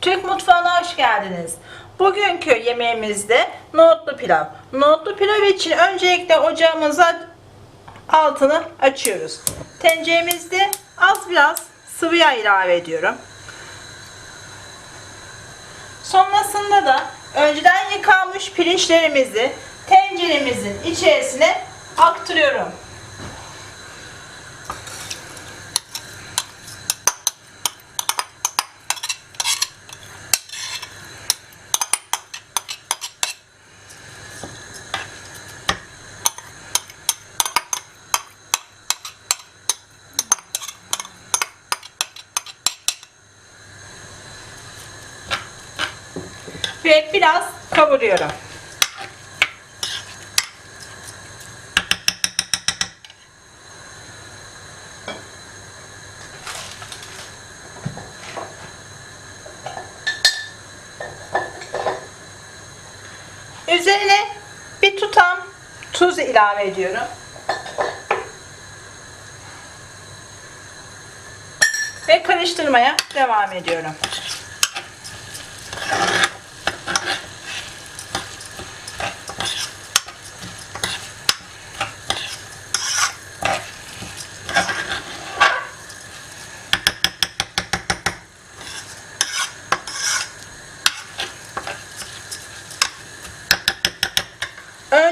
Türk mutfağına hoş geldiniz. Bugünkü yemeğimizde nohutlu pilav. Nohutlu pilav için öncelikle ocağımıza altını açıyoruz. Tenceremizde az biraz sıvı yağ ilave ediyorum. Sonrasında da önceden yıkanmış pirinçlerimizi tenceremizin içerisine aktarıyorum. Ve biraz kavuruyorum. Üzerine bir tutam tuz ilave ediyorum. Ve karıştırmaya devam ediyorum.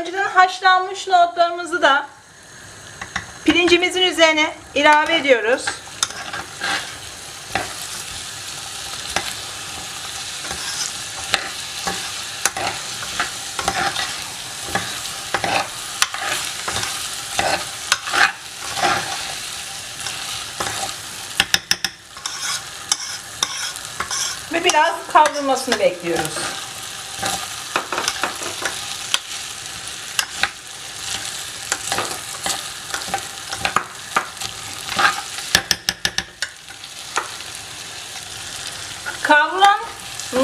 Önceden haşlanmış nohutlarımızı da pirincimizin üzerine ilave ediyoruz. Ve biraz kavrulmasını bekliyoruz.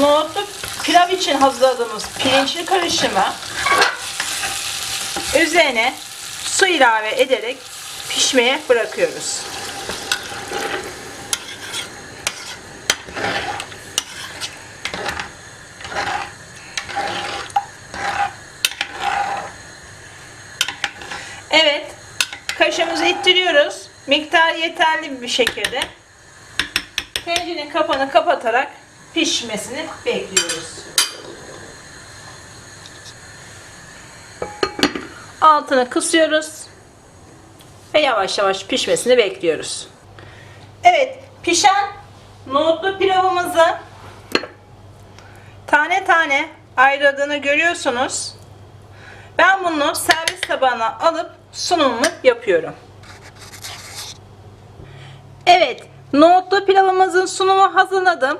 Nohutlu pilav için hazırladığımız pirinçli karışımı üzerine su ilave ederek pişmeye bırakıyoruz. Evet, kaşığımızı ittiriyoruz. Miktar yeterli bir şekilde tencerenin kapağını kapatarak pişmesini bekliyoruz. Altını kısıyoruz ve yavaş yavaş pişmesini bekliyoruz. Evet, pişen nohutlu pilavımızı tane tane ayırdığını görüyorsunuz. Ben bunu servis tabağına alıp sunumunu yapıyorum. Evet, nohutlu pilavımızın sunumu hazırladım.